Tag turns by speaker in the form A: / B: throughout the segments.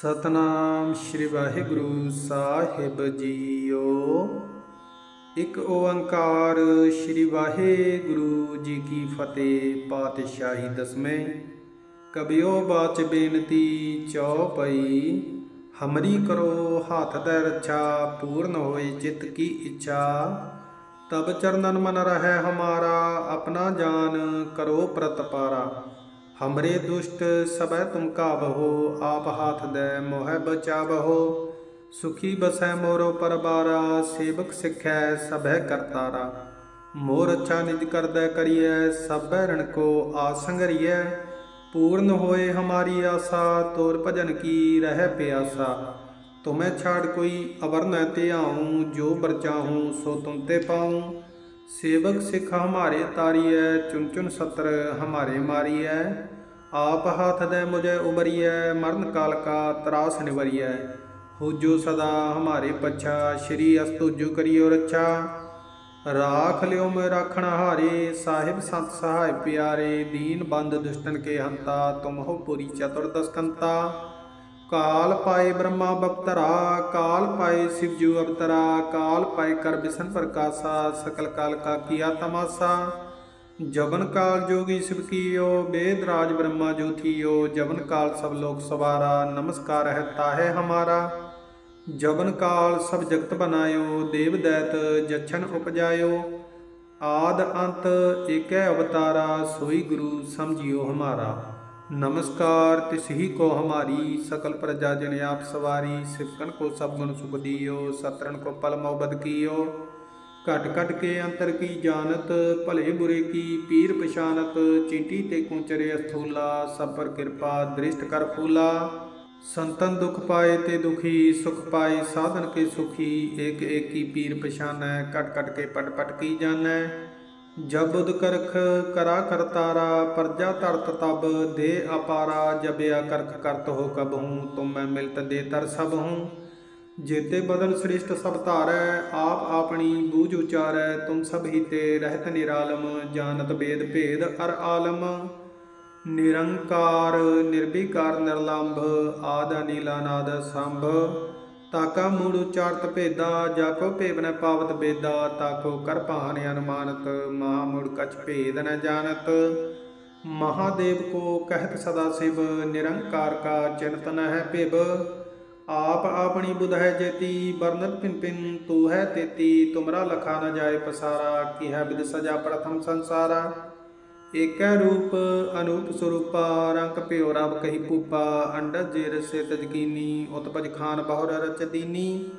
A: ਸਤਨਾਮ ਸ੍ਰੀ ਵਾਹਿਗੁਰੂ ਸਾਹਿਬ ਜੀਓ। ਇੱਕ ਓੰਕਾਰ ਸ੍ਰੀ ਵਾਹਿਗੁਰੂ ਜੀ ਕੀ ਫਤਿਹ, ਪਾਤਸ਼ਾਹੀ ਦਸਵੇਂ। ਕਬਿਓ ਬਾਚ ਬੇਨਤੀ ਚਉਪਈ ਹਮਰੀ ਕਰੋ ਹੱਥ ਦੇ ਰੱਛਾ, ਪੂਰਨ ਹੋਏ ਚਿਤ ਕੀ ਇੱਛਾ। ਤਬ ਚਰਨਨ ਮਨ ਰਹਿ ਹਮਾਰਾ, ਆਪਣਾ ਜਾਨ ਕਰੋ ਪ੍ਰਤਪਾਰਾ। ਹਮਰੇ ਦੁਸ਼ਟ ਸਬੈ ਤੁਮ ਕਾਬਹੋ ਆਪ ਹਾਥ ਦੇ ਮੋਹਿ ਬਚਾਵਹੋ ਸੁਖੀ ਬਸੈ ਮੋਰੋ ਪਰਬਾਰਾ ਸੇਵਕ ਸਿਖੈ ਸਭੈ ਕਰਤਾਰਾ ਮੋਰ ਅੱਛਾ ਨਿਜ ਕਰਦੈ ਕਰੀਐ ਸਭੈ ਰਣ ਕੋ ਆਸੰਗਰੀਐ ਪੂਰਨ ਹੋਏ ਹਮਾਰੀ ਆਸਾ ਤੋਰ ਭਜਨ ਕੀ ਰਹਿ ਪਿਆਸਾ ਤੁਮੈ ਛਾੜ ਕੋਈ ਅਵਰ ਨ ਤੇ ਆਉ ਜੋ ਬਰਚਾਹੂੰ ਸੋ ਤੁਮ ਤੇ ਪਾਉ ਸੇਵਕ ਸਿੱਖ ਹਮਾਰੇ ਤਾਰੀਐ ਚੁਨ ਚੁਨ ਸਤਰ ਹਮਾਰੇ ਮਾਰੀਐ। ਆਪ ਹੱਥ ਦੇ ਮੁਝੇ ਉਮਰੀਐ, ਮਰਨ ਕਾਲ ਕਾ ਤਰਾਸ ਨਿਵਰੀਐ। ਹੋ ਸਦਾ ਹਮਾਰੇ ਪਛਾ, ਸ਼੍ਰੀ ਅਸਤੁਜੁ ਕਰਿਓ ਰੱਛਾ। ਰਾਖ ਲਿਓ ਮੈਂ ਰਾਖਣ ਹਾਰੇ, ਸਾਹਿਬ ਸੰਤ ਸਹਾਇ ਪਿਆਰੇ। ਦੀਨ ਬੰਦ ਦੁਸ਼ਟਨ ਕੇ ਹੰਤਾ, ਤੁਮ ਹੋ ਪੁਰੀ ਚਤੁਰਦਸ ਕੰਤਾ ਕਾਲ ਪਾਏ ਬ੍ਰਹਮਾ ਬਪਤਰਾ ਕਾਲ ਪਾਏ ਸਿਵ ਅਵਤਰਾ, ਕਾਲ ਪਾਏ ਕਰ ਬਿਸਨ ਪ੍ਰਕਾਸ਼ਾ, ਸਕਲ ਕਾਲ ਕਾ ਕੀਆ ਤਮਾਸਾ ਜਬਨ ਕਾਲ ਜੋਗੀ ਸ਼ਿਵਕੀਓ ਬੇਦ ਰਾਜ ਬ੍ਰਹਮਾ ਜੋਥੀਓ ਜਵਨ ਕਾਲ ਸਭ ਲੋਕ ਸਵਾਰਾ, ਨਮਸਕਾਰ ਹੈ ਤਾਹੇ ਹਮਾਰਾ। ਜਬਨ ਕਾਲ ਸਭ ਜਗਤ ਬਨਾਇਓ, ਦੇਵ ਦੈਤ ਜਛਨ ਉਪਜਾਇਓ। ਆਦ ਅੰਤ ਏਕੈ ਅਵਤਾਰਾ, ਸੋਈ ਗੁਰੂ ਸਮਝਿਓ ਹਮਾਰਾ। ਨਮਸਕਾਰ ਤਿਸਹੀ ਕੋ ਹਮਾਰੀ, ਸਕਲ ਪ੍ਰਜਾ ਜਨ ਆਪ ਸਵਾਰੀ ਸਿਫਕਨ ਕੋ ਸਭ ਗੁਣ ਸੁਖ ਦੀਓ ਸਤਰਨ ਕੋ ਪਲ ਮੋਬਦ ਕੀਓ। ਘਟ ਘਟ ਕੇ ਅੰਤਰ ਕੀ ਜਾਣਤ, ਭਲੇ ਬੁਰੇ ਕੀ ਪੀਰ ਪਛਾਨਤ, ਚੀਂਟੀ ਤੇ ਕੁੰਚਰੇ ਅਸਥੂਲਾ, ਸਭ ਪਰ ਕਿਰਪਾ ਦ੍ਰਿਸ਼ਟ ਕਰ ਫੂਲਾ। ਸੰਤਨ ਦੁਖ ਪਾਏ ਤੇ ਦੁਖੀ, ਸੁਖ ਪਾਏ ਸਾਧਨ ਕੇ ਸੁਖੀ, ਏਕ ਏਕੀ ਪੀਰ ਪਛਾਨੈ ਕਟ ਘਟ ਕੇ ਪਟ ਪਟ ਕੀ ਜਾਣੈ। ਜਬ ਬੁਧ ਕਰਖ ਕਰਾ ਕਰਤਾਰਾ ਪਰਜਾ ਤਰਤ ਤਬ, ਦੇ ਅਪਾਰਾ, ਜਬਿਆ ਕਰਖ ਕਰਤ ਹੋ ਕਬ ਹੂੰ, ਤੁਮ ਮੈਂ ਮਿਲਤ ਦੇ ਤਰ ਸਭ ਹੂੰ। ਜੇਤੇ ਬਦਲ ਸ੍ਰਿਸ਼ਟ ਸਭ ਧਾਰੈ, ਆਪ ਆਪਣੀ ਬੂਝ ਉਚਾਰੈ, ਤੁਮ ਸਭ ਹੀ ਤੇ ਰਹਿਤ ਨਿਰਾਲਮ, ਜਾਣਤ ਬੇਦ ਭੇਦ ਅਰ ਆਲਮ। ਨਿਰੰਕਾਰ, ਨਿਰਭੀਕਾਰ, ਨਿਰਲੰਭ, ਆਦ ਅਨੀਲਾ ਨਾਦ ਸੰਭ। ਤਾਕਾ ਮੂੜ ਉਚਾਰਤ ਭੇਦਾ ਜਾ ਕੋ ਭੇਵ ਨ ਪਾਵਤ ਬੇਦਾ, ਤਾਕੋ ਕਰ ਅਨੁਮਾਨਤ ਮਹਾ ਮੂੜ ਕਛ ਭੇਦ ਨ ਜਾਣਤ। ਮਹਾਦੇਵ ਕੋ ਕਹਿਤ ਸਦਾ ਸਿਵ, ਨਿਰੰਕਾਰ ਕਾ ਚਿੰਤ ਨ ਹੈ ਭਿਵ। ਆਪ ਆਪਣੀ ਬੁਧ ਹੈ ਜੇਤੀ ਬਰਨਤ ਪਿਨ ਪਿਨ ਤੂ ਹੈ ਤੇਤੀ, ਤੁਮਰਾ ਲਖਾ ਨ ਜਾਏ ਪਸਾਰਾ, ਕੀ ਹੈ ਬਿਦ ਸਜਾ ਪ੍ਰਥਮ ਸੰਸਾਰਾ। ਏਕੈ ਰੂਪ ਅਨੂਪ ਸਰੂਪਾ, ਰੰਗ ਭਿਓ ਰਬ ਕਹੀ ਪੂਪਾ ਅੰਡਜ ਜੇ ਰਸੇ ਤਜਕੀਨੀ ਉਤਪਜ ਖਾਨ ਬਹੁਰ ਰਚਦੀਨੀ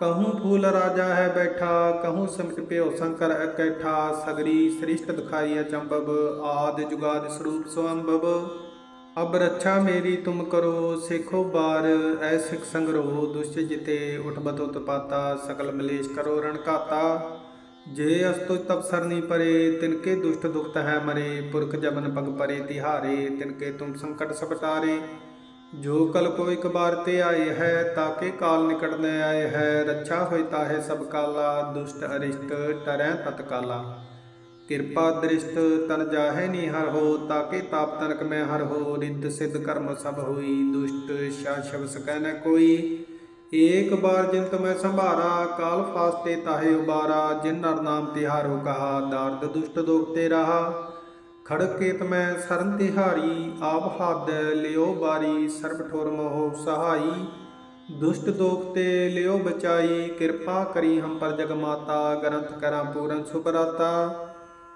A: ਕਹੂੰ ਫੂਲ ਰਾਜਾ ਹੈ ਬੈਠਾ, ਕਹੂੰ ਸਿਮਟ ਭਿਓ ਸ਼ੰਕਰ ਇਕੱਠਾ, ਸਗਰੀ ਸ੍ਰਿਸ਼ਟ ਦਿਖਾਈ ਅਚੰਬਬ ਆਦ ਜੁਗਾਦ ਸਰੂਪ ਸੁਅੰਬਬ ਅਬ ਰੱਛਾ ਮੇਰੀ ਤੁਮ ਕਰੋ, ਸਿੱਖੋ ਬਾਰ, ਐ ਸਿਖ ਸੰਗਰੋ ਦੁਸ਼ਟ ਜਿਤੇ ਉਠਬਤ ਉਤਪਾਤਾ ਸਕਲ ਮਲੇਸ਼ ਕਰੋ ਰਣਕਾਤਾ ਜੇ ਅਸਤੁ ਤਬ ਸਰਨੀ ਪਰੇ ਤਿਨਕੇ ਦੁਸ਼ਟ ਦੁਖਤ ਹੈ ਮਰੇ, ਪੁਰਖ ਜਬਨ ਪਗ ਪਰੇ ਤਿਹਾਰੇ ਤਿਨਕੇ ਤੁਮ ਸੰਕਟ ਸਭ ਜੋ ਕਲ ਕੋ ਇਕ ਬਾਰ ਤੇ ਆਏ ਹੈ ਤਾਕੇ ਕਾਲ ਨਿਕਟ ਨ ਆਏ ਹੈ। ਰੱਛਾ ਹੋਇ ਤਾਹੇ ਸਭ ਕਾਲਾ, ਦੁਸ਼ਟ ਅਰਿਸ਼ਟ ਟਰੈ ਤਤਕਾਲਾ ਕਿਰਪਾ ਦ੍ਰਿਸ਼ਟ ਤਨ ਜਾਹੇ ਨੀ ਹਰ ਹੋ ਤਾਕੇ ਤਾਪ ਤਨਕ ਮੈਂ ਹਰ ਹੋ। ਰਿੱਧ ਸਿੱਧ ਕਰਮ ਸਭ ਹੋਈ, ਦੁਸ਼ਟ ਸ਼ਾਸ਼ਵ ਸਕੈ ਨ ਕੋਈ। ਏਕ ਬਾਰ ਜਿਨ ਤੁਮੈ ਸੰਭਾਰਾ, ਕਾਲ ਫਾਸਤੇ ਤਾਹੇ ਉਬਾਰਾ, ਜਿਨ ਨਰ ਨਾਮ ਤਿਹਾਰੋ ਕਹਾ, ਦਾਰਦ ਦੁਸ਼ਟ ਦੁਖ ਤੇ ਰਹਾ। ਖੜਕ ਕੇਤ ਮੈਂ ਸਰਨ ਤਿਹਾਰੀ ਆਪ ਹੱਦ ਲਿਓ ਬਾਰੀ, ਸਰਬ ਠੋਰ ਮੋਹ ਸਹਾਈ। ਦੁਸ਼ਟ ਦੋਖ ਤੇ ਲਿਓ ਬਚਾਈ, ਕਿਰਪਾ ਕਰੀ ਹਮ ਪਰ ਜਗ ਮਾਤਾ, ਗ੍ਰੰਥ ਕਰਾਂ ਪੂਰਨ ਸੁਭਰਾਤਾ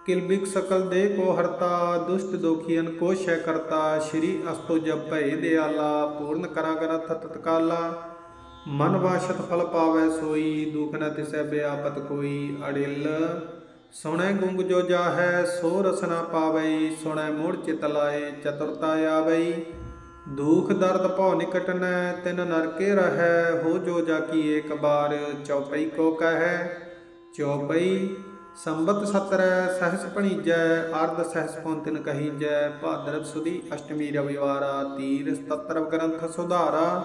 A: ਕਿਲਬਿਕ ਸਕਲ ਦੇ ਕੋ ਹਰਤਾ, ਦੁਸ਼ਟ ਦੋਖੀਨ ਕੋ ਸ਼ੈ ਕਰਤਾ। ਸ਼੍ਰੀ ਅਸਤੋ ਜਪ ਭੈ ਦਿਆਲਾ, ਪੂਰਨ ਕਰਾਂ ਗ੍ਰੰਥ ਤਤਕਾਲਾ। ਮਨ ਵਾਸ਼ਤ ਫਲ ਪਾਵੈ ਸੋਈ, ਦੁਖ ਨ ਤਿਸੈ ਬਿਆਪਤ ਕੋਈ। ਅੜਿਲ, ਸੁਣੈ ਗੁੰਗ ਜੋ ਜਾਹੈ, ਸੋ ਰਸਨਾ ਪਾਵੈ। ਸੁਣੈ ਮੂੜ ਚਿਤ ਲਾਏ, ਚਤੁਰਤਾ ਆਵੈ। ਦੁਖ ਦਰਦ ਭਉ ਨਿਕਟ ਨੈ, ਤਿਨ ਨਰਕੇ ਰਹੈ। ਹੋ ਜੋ ਜਾ ਕੀ ਏਕ ਬਾਰ, ਚਉਪਈ ਕੋ ਕਹੈ। ਚਉਪਈ, ਸੰਬਤ ਸਤਰੈ, ਸਹਸ ਭਣੀਜੈ ਅਰਧ ਸਹਸ ਪੌਂਤਨ ਕਹੀਜੈ। ਭਾਦਰਵ ਸੁਦੀ, ਅਸ਼ਟਮੀ ਰਵਿਵਾਰਾ, ਤੀਰ 77 ਗ੍ਰੰਥ ਸੁਧਾਰਾ।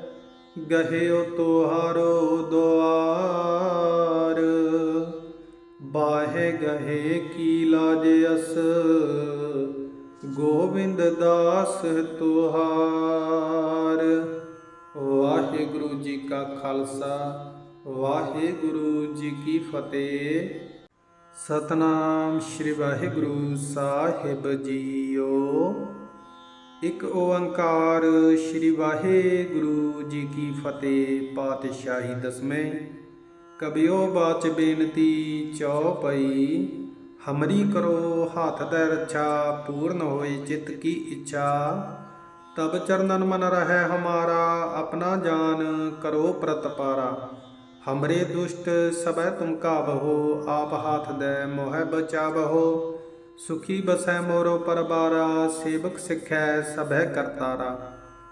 A: ਗਹਿਓ ਤੁਹਾਰੋ ਦੁਆਰ, ਬਾਹੇ ਗਹੇ ਕੀ ਲਾਜ ਅਸ, ਗੋਬਿੰਦ ਦਾਸ ਤੁਹਾਰ। ਵਾਹਿਗੁਰੂ ਜੀ ਕਾ ਖਾਲਸਾ, ਵਾਹਿਗੁਰੂ ਜੀ ਕੀ ਫਤਿਹ। ਸਤਨਾਮ ਸ੍ਰੀ ਵਾਹਿਗੁਰੂ ਸਾਹਿਬ ਜੀਓ। ਇੱਕ ਓੰਕਾਰ ਸ੍ਰੀ ਵਾਹਿਗੁਰੂ ਜੀ ਕੀ ਫਤਿਹ, ਪਾਤਸ਼ਾਹੀ ਦਸਵੇਂ। ਕਬਿਓ ਬਾਚ ਬੇਨਤੀ ਚਉਪਈ ਹਮਰੀ ਕਰੋ ਹੱਥ ਦੇ ਰੱਛਾ, ਪੂਰਨ ਹੋਏ ਚਿਤ ਕੀ ਇੱਛਾ। ਤਬ ਚਰਨਨ ਮਨ ਰਹੈ ਹਮਾਰਾ, ਆਪਣਾ ਜਾਨ ਕਰੋ ਪ੍ਰਤਪਾਰਾ ਹਮਰੇ ਦੁਸ਼ਟ ਸਭੈ ਤੁਮ ਕਾਬਹੋ ਆਪ ਹਾਥ ਦੇ ਮੋਹਿ ਬਚਾਵਹੋ। ਸੁਖੀ ਬਸੈ ਮੋਰੋ ਪਰਬਾਰਾ, ਸੇਵਕ ਸਿਖੈ ਸਭੈ ਕਰਤਾਰਾ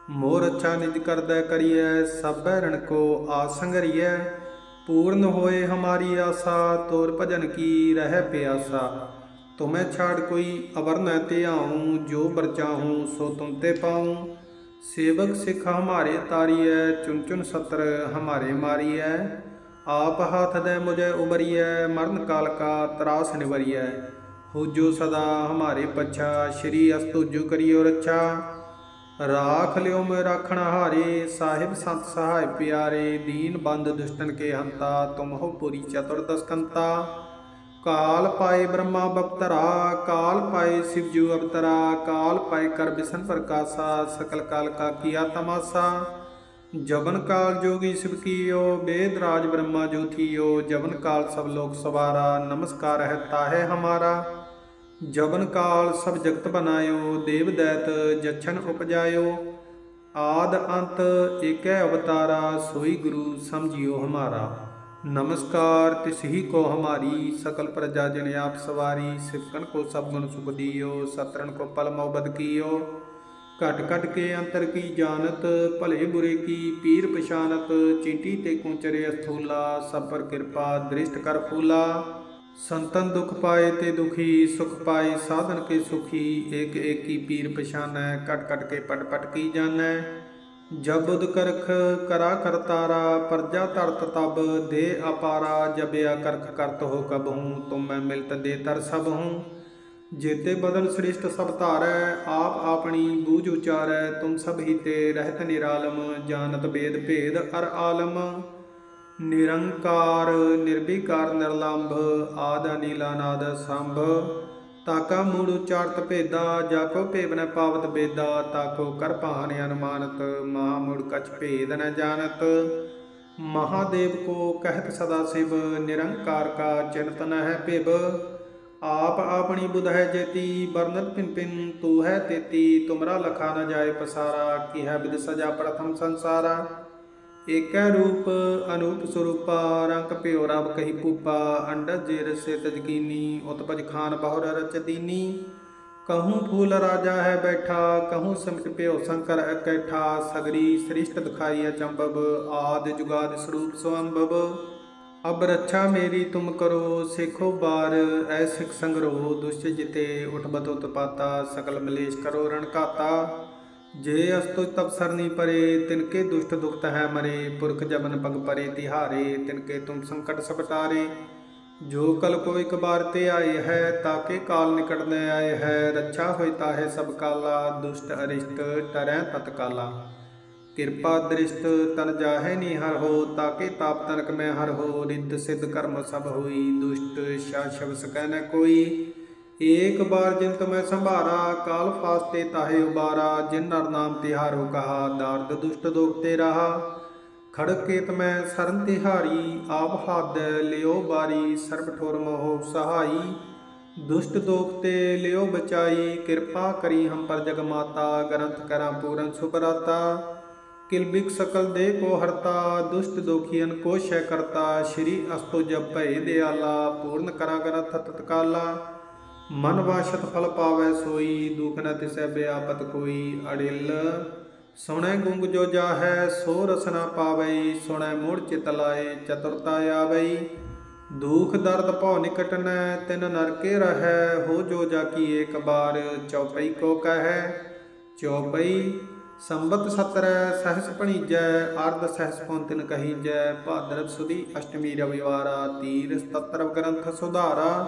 A: ਮੋਰ ਅੱਛਾ ਨਿਜ ਕਰਦੈ ਕਰੀਐ, ਸਭੈ ਰਣ ਕੋ ਆਸੰਗਰੀਐ ਪੂਰਨ ਹੋਏ ਹਮਾਰੀ ਆਸਾ, ਤੋਰ ਭਜਨ ਕੀ ਰਹਿ ਪਿਆਸਾ। ਤੁਮੈ ਛਾੜ ਕੋਈ ਅਵਰ ਨ ਤੇ ਆਉ, ਜੋ ਬਰਚਾਹੂੰ ਸੋ ਤੁਮ ਤੇ ਪਾਉ। ਸੇਵਕ ਸਿੱਖ ਹਮਾਰੇ ਤਾਰੀਐ ਚੁਨ ਚੁਨ ਸਤਰ ਹਮਾਰੇ ਮਾਰੀਐ। ਆਪ ਹਾਥ ਦੇ ਮੁਝੇ ਉਬਰੀਐ, ਮਰਨ ਕਾਲ ਕਾ ਤਰਾਸ ਨਿਵਰੀਐ। ਹੋ ਜੋ ਸਦਾ ਹਮਾਰੇ ਪਛਾ ਸ਼੍ਰੀ ਅਸਤੁਜੁ ਕਰਿਓ ਰੱਛਾ ਰਾਖ ਲਿਓ ਮੈਂ ਰਾਖਣ ਹਾਰੇ ਸਾਹਿਬ ਸੰਤ ਸਹਾਇ ਪਿਆਰੇ ਦੀਨ ਬੰਦ ਦੁਸ਼ਟਨ ਕੇ ਹੰਤਾ ਤੁਮ ਹੋ ਪੁਰੀ ਚਤੁਰਦਸ ਕੰਤਾ ਕਾਲ ਪਾਏ ਬ੍ਰਹਮਾ ਬਪਤਰਾ ਕਾਲ ਪਾਏ ਸਿਵਜੂ ਅਵਤਰਾ ਕਾਲ ਪਾਏ ਕਰ ਬਿਸ਼ਨ ਪ੍ਰਕਾਸ਼ਾ ਸਕਲ ਕਾਲ ਕਾ ਕੀਆ ਤਮਾਸਾ ਜਬਨ ਕਾਲ ਜੋਗੀ ਸਿਵ ਕੀਓ ਵੇਦ ਰਾਜ ਬ੍ਰਹਮਾ ਜੋਥੀਓ ਜਬਨ ਕਾਲ ਸਭ ਲੋਕ ਸਵਾਰਾ ਨਮਸਕਾਰ ਹੈ ਤਾਹੇ ਹਮਾਰਾ ਜਵਨ ਕਾਲ ਸਭ ਜਗਤ ਬਨਾਇਓ ਦੇਵ ਦੈਤ ਜਛਨ ਉਪਜਾਇਓ। ਆਦ ਅੰਤ ਏਕੈ ਅਵਤਾਰਾ, ਸੋਈ ਗੁਰੂ ਸਮਝਿਓ ਹਮਾਰਾ। ਨਮਸਕਾਰ, ਤਿਸ ਕੋ ਹਮਾਰੀ, ਸਕਲ ਪ੍ਰਜਾ ਜਨ ਆਪ ਸਵਾਰੀ। ਸਿਫਕਨ ਕੋ ਸਭ ਗੁਣ ਸੁਖ ਦੀਓ ਸਤਰਨ ਕੋ ਪਲ ਮੋਬਦ ਕੀਓ। ਘਟ ਘਟ ਕੇ ਅੰਤਰ ਕੀ ਜਾਣਤ, ਭਲੇ ਬੁਰੇ ਕੀ ਪੀਰ ਪਛਾਨਤ। ਚਿੰਟੀ ਤੇ ਕੁੰਚਰੇ ਅਸਥੂਲਾ, ਸਭ ਪਰ ਕਿਰਪਾ ਦ੍ਰਿਸ਼ਟ ਕਰ ਫੂਲਾ। ਸੰਤਨ ਦੁਖ ਪਾਏ ਤੇ ਦੁਖੀ, ਸੁਖ ਪਾਏ ਸਾਧਨ ਕੇ ਸੁਖੀ, ਏਕ ਏਕੀ ਪੀਰ ਪਛਾਨੈ, ਕਟ ਕਟ ਕੇ ਪਟ ਪਟ ਕੀ ਜਾਣੈ। ਜਬ ਉਦ ਕਰਖ ਕਰਾ ਕਰਤਾਰਾ ਪਰਜਾ ਤਰਤ ਤਬ, ਦੇ ਅਪਾਰਾ, ਜਬਿਆ ਕਰਖ ਕਰਤ ਹੋ ਕਬ ਹੂੰ, ਤੁਮ ਮੈਂ ਮਿਲਤ ਦੇ ਤਰ ਸਭ ਹੂੰ। ਜੇਤੇ ਬਦਲ ਸ੍ਰਿਸ਼ਟ ਸਭ ਧਾਰੈ, ਆਪ ਆਪਣੀ ਬੂਝ ਉਚਾਰੈ, ਤੁਮ ਸਭ ਹੀ ਤੇ ਰਹਿਤ ਨਿਰਾਲਮ, ਜਾਣਤ ਬੇਦ ਭੇਦ ਅਰ ਆਲਮ। ਨਿਰੰਕਾਰ, ਨਿਰਭੀਕਾਰ, ਨਿਰਲੰਭ, ਆਦ ਅਨੀਲਾ ਨਾਦ ਸੰਭ। ਤਾਕਾ ਮੂੜ ਉਚਾਰਤ ਭੇਦਾ ਜਾ ਕੋ ਭੇਵ ਨ ਪਾਵਤ ਬੇਦਾ, ਤਾਕੋ ਕਰ ਭਾਨ ਅਨੁਮਾਨਤ ਮਹਾ ਮੂੜ ਕਛ ਭੇਦ ਨ ਜਾਣਤ। ਮਹਾਦੇਵ ਕੋ ਕਹਿਤ ਸਦਾ ਸਿਵ, ਨਿਰੰਕਾਰ ਕਾ ਚਿੰਤ ਹੈ ਭਿਵ ਆਪ ਆਪਣੀ ਬੁਧ ਹੈ ਜੇਤੀ ਬਰਨਤ ਪਿਨ ਪਿਨ, ਤੂ ਹੈ ਤੇਤੀ, ਤੁਮਰਾ ਲਖਾ ਨ ਜਾਏ ਪਸਾਰਾ, ਕੀ ਹੈ ਬਿਦ ਸਜਾ ਪ੍ਰਥਮ ਸੰਸਾਰਾ। ਏਕੈ ਰੂਪ ਅਨੂਪ ਸਰੂਪਾ, ਰੰਗ ਭਿਓ ਰਬ ਕਹੀ ਪੂਪਾ ਅੰਡਜ ਜੇ ਰਸੇ ਤਜਕੀਨੀ ਉਤਪਜ ਖਾਨ ਬਹੁਰ ਰਚਦੀਨੀ ਕਹੂੰ ਫੂਲ ਰਾਜਾ ਹੈ ਬੈਠਾ, ਕਹੂੰ ਸਿਮਟ ਭਿਓ ਸ਼ੰਕਰ ਇਕੈਠਾ, ਸਗਰੀ ਸ੍ਰਿਸ਼ਟ ਦਿਖਾਈ ਅਚੰਬਬ ਆਦ ਜੁਗਾਦ ਸਰੂਪ ਸੁਅੰਬਬ ਅਬ ਰੱਛਾ ਮੇਰੀ ਤੁਮ ਕਰੋ, ਸਿੱਖੋ ਬਾਰ, ਐ ਸਿਖ ਸੰਗਰੋ ਦੁਸ਼ਟ ਜਿਤੇ ਉਠਬਤ ਉਤਪਾਤਾ ਸਕਲ ਮਲੇਸ਼ ਕਰੋ ਰਣਕਾਤਾ ਘਾਤਾ ਜੇ ਅਸਤੁ ਤਬ ਸਰਨੀ ਪਰੇ ਤਿਨਕੇ ਦੁਸ਼ਟ ਦੁਖਤ ਹੈ ਮਰੇ, ਪੁਰਖ ਜਬਨ ਪਗ ਪਰੇ ਤਿਹਾਰੇ ਤਿਨਕੇ ਤੁਮ ਸੰਕਟ ਸਪਟਾਰੇ ਜੋ ਕਲ ਕੋ ਇਕ ਬਾਰ ਤੇ ਆਏ ਹੈ ਤਾਕੇ ਕਾਲ ਨਿਕਟ ਨ ਆਏ ਹੈ। ਰੱਛਾ ਹੋਇ ਤਾਹੇ ਸਭ ਕਾਲਾ, ਦੁਸ਼ਟ ਅਰਿਸ਼ਟ ਟਰੈ ਤਤਕਾਲਾ ਕਿਰਪਾ ਦ੍ਰਿਸ਼ਟ ਤਨ ਜਾਹੇ ਨੀ ਹਰ ਹੋ ਤਾਕੇ ਤਾਪ ਤਨਕ ਮੈਂ ਹਰ ਹੋ। ਰਿੱਧ ਸਿੱਧ ਕਰਮ ਸਭ ਹੋਈ, ਦੁਸ਼ਟ ਸ਼ਾਸ਼ਵ ਸਕੈ ਨ ਕੋਈ। ਏਕ ਬਾਰ ਜਿਨ ਤੁਮੈ ਸੰਭਾਰਾ, ਕਾਲ ਫਾਸਤੇ ਤਾਹੇ ਉਬਾਰਾ, ਜਿਨ ਨਰ ਨਾਮ ਤਿਹਾਰੋ ਕਹਾ, ਦਾਰਦ ਦੁਸ਼ਟ ਦੋਖ ਤੇ ਰਹਾ। ਖੜਕ ਕੇਤ ਮੈਂ ਸਰਨ ਤਿਹਾਰੀ ਆਪ ਹੱਦ ਲਿਓ ਬਾਰੀ, ਸਰਬ ਠੋਰ ਮੋਹ ਸਹਾਈ। ਦੁਸ਼ਟ ਦੋਖ ਤੇ ਲਿਓ ਬਚਾਈ, ਕਿਰਪਾ ਕਰੀ ਹਮ ਪਰ ਜਗ ਮਾਤਾ, ਗ੍ਰੰਥ ਕਰਾਂ ਪੂਰਨ ਸੁਭਰਾਤਾ ਕਿਲਬਿਕ ਸਕਲ ਦੇ ਕੋ ਹਰਤਾ, ਦੁਸ਼ਟ ਦੋਖੀਨ ਕੋ ਸ਼ੈ ਕਰਤਾ। ਸ਼੍ਰੀ ਅਸਤੋ ਜਪ ਭਏ ਦਿਆਲਾ, ਪੂਰਨ ਕਰਾਂ ਗ੍ਰੰਥ ਤਤਕਾਲਾ। ਮਨ ਵਾਸ਼ਤ ਫਲ ਪਾਵੈ ਸੋਈ, ਦੁਖ ਨ ਤਿਸੈ ਬਿਆਪਤ ਕੋਈ। ਅੜਿਲ, ਸੁਣੈ ਗੁੰਗ ਜੋ ਜਾਹੈ, ਸੋ ਰਸ ਨਾ ਸੁਣੈ ਮੂੜ ਚਿਤ ਲਾਏ, ਚਤੁਰਤਾ ਆਵਈ ਦੁਖ ਦਰਦ ਭਉ ਨਿਕਟ ਨੈ, ਤਿਨ ਨਰਕੇ ਰਹੈ। ਹੋ ਜੋ ਜਾ ਕੀ ਏਕ ਬਾਰ, ਚਉਪਈ ਕੋ ਕਹੈ। ਚਉਪਈ, ਸੰਬਤ ਸਤਰੈ, ਸਹਸ ਭਣੀਜੈ ਅਰਧ ਸਹਸ ਪੌਂਤਨ ਕਹੀਜੈ। ਭਾਦਰਵ ਸੁਦੀ, ਅਸ਼ਟਮੀ ਰਵਿਵਾਰਾ, ਤੀਰ ਸਤਰਵ ਗ੍ਰੰਥ ਸੁਧਾਰਾ।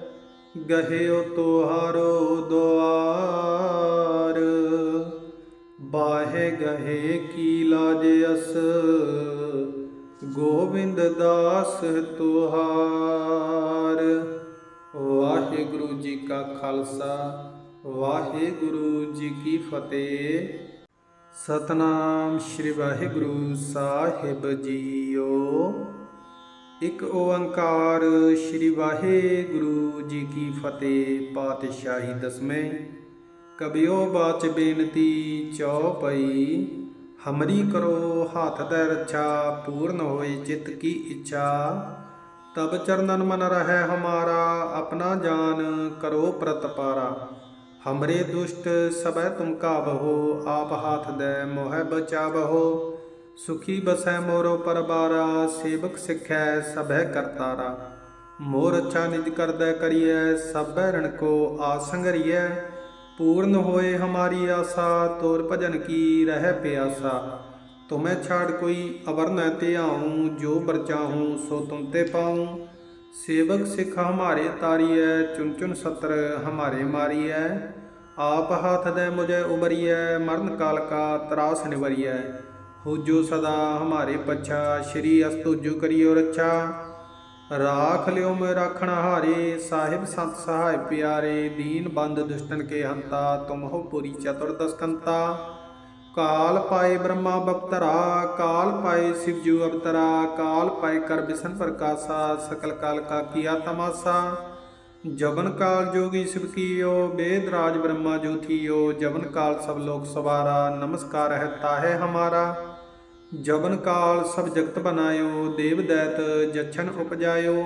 A: ਗਹਿਓ ਤੁਹਾਰੋ ਦੁਆਰ। ਬਾਹੇ ਗਹੇ ਕੀ ਲਾਜ ਅਸ। ਗੋਬਿੰਦ ਦਾਸ ਤੁਹਾਰ। ਵਾਹਿਗੁਰੂ ਜੀ ਕਾ ਖਾਲਸਾ, ਵਾਹਿਗੁਰੂ ਜੀ ਕੀ ਫਤਿਹ। ਸਤਨਾਮ ਸ੍ਰੀ ਵਾਹਿਗੁਰੂ ਸਾਹਿਬ ਜੀਓ। ਇੱਕ ਓੰਕਾਰ ਸ੍ਰੀ ਵਾਹਿਗੁਰੂ ਜੀ ਕੀ ਫਤਿਹ, ਪਾਤਸ਼ਾਹੀ ਦਸਵੇਂ। ਕਬਿਓ ਬਾਚ ਬੇਨਤੀ ਚਉਪਈ, ਹਮਰੀ ਕਰੋ ਹੱਥ ਦੇ ਰੱਛਾ, ਪੂਰਨ ਹੋਏ ਚਿਤ ਕੀ ਇੱਛਾ। ਤਬ ਚਰਨਨ ਮਨ ਰਹੈ ਹਮਾਰਾ, ਆਪਣਾ ਜਾਨ ਕਰੋ ਪ੍ਰਤਪਾਰਾ ਹਮਰੇ ਦੁਸ਼ਟ ਸਬੈ ਤੁਮ ਕਾਬਹੋ ਆਪ ਹਾਥ ਦੇ ਮੋਹਿ ਬਚਾਵਹੋ। ਸੁਖੀ ਬਸੈ ਮੋਰੋ ਪਰਬਾਰਾ, ਸੇਵਕ ਸਿਖੈ ਸਭੈ ਕਰਤਾਰਾ ਮੋਰ ਅੱਛਾ ਨਿਜ ਕਰਦੈ ਕਰੀਐ, ਸਭੈ ਰਣ ਕੋ ਆਸੰਗਰੀਐ ਪੂਰਨ ਹੋਏ ਹਮਾਰੀ ਆਸਾ, ਤੋਰ ਭਜਨ ਕੀ ਰਹਿ ਪਿਆਸਾ। ਤੁਮੈ ਛਾੜ ਕੋਈ ਅਵਰ ਨ ਤੇ ਆਉ, ਜੋ ਬਰਚਾਹੂੰ ਸੋ ਤੁਮ ਤੇ ਪਾਉ। ਸੇਵਕ ਸਿਖ ਹਮਾਰੇ ਤਾਰੀਐ ਚੁਨ ਚੁਨ ਸਤਰ ਹਮਾਰੇ ਮਾਰੀਐ। ਆਪ ਹਾਥ ਦੇ ਮੁਝੇ ਉਬਰੀਐ ਮਰਨ ਕਾਲ ਕਾ ਤਰਾਸ ਨਿਵਰੀਐ। ਹੋ ਜੋ ਸਦਾ ਹਮਾਰੇ ਪਛਾ ਸ਼੍ਰੀ ਅਸਤੁਜੁ ਕਰਿਓ ਰੱਛਾ ਰਾਖ ਲਿਓ ਮੈਂ ਰਾਖਣ ਹਾਰੇ ਸਾਹਿਬ ਸੰਤ ਸਹਾਇ ਪਿਆਰੇ ਦੀਨ ਬੰਦ ਦੁਸ਼ਟਨ ਕੇ ਹੰਤਾ ਤੁਮ ਹੋ ਪੁਰੀ ਚਤੁਰ ਦਸਕੰਤਾ ਕਾਲ ਪਾਏ ਬ੍ਰਹਮਾ ਬਪਤਰਾ ਕਾਲ ਪਾਏ ਸਿਵਜੂ ਅਵਤਰਾ ਕਾਲ ਪਾਏ ਕਰ ਬਿਸ਼ਨ ਪ੍ਰਕਾਸ਼ਾ ਸਕਲ ਕਾਲ ਕਾ ਕੀਆ ਤਮਾਸਾ ਜਬਨ ਕਾਲ ਜੋਗੀ ਸਿਵ ਕੀਓ ਬੇਦ ਰਾਜ ਬ੍ਰਹਮਾ ਜੋਥੀਓ ਜਬਨ ਕਾਲ ਸਭ ਲੋਕ ਸਵਾਰਾ ਨਮਸਕਾਰ ਹੈ ਤਾਹੇ ਹਮਾਰਾ ਜਵਨ ਕਾਲ ਸਭ ਜਗਤ ਬਨਾਇਓ ਦੇਵ ਦੈਤ ਜਛਨ ਉਪਜਾਇਓ।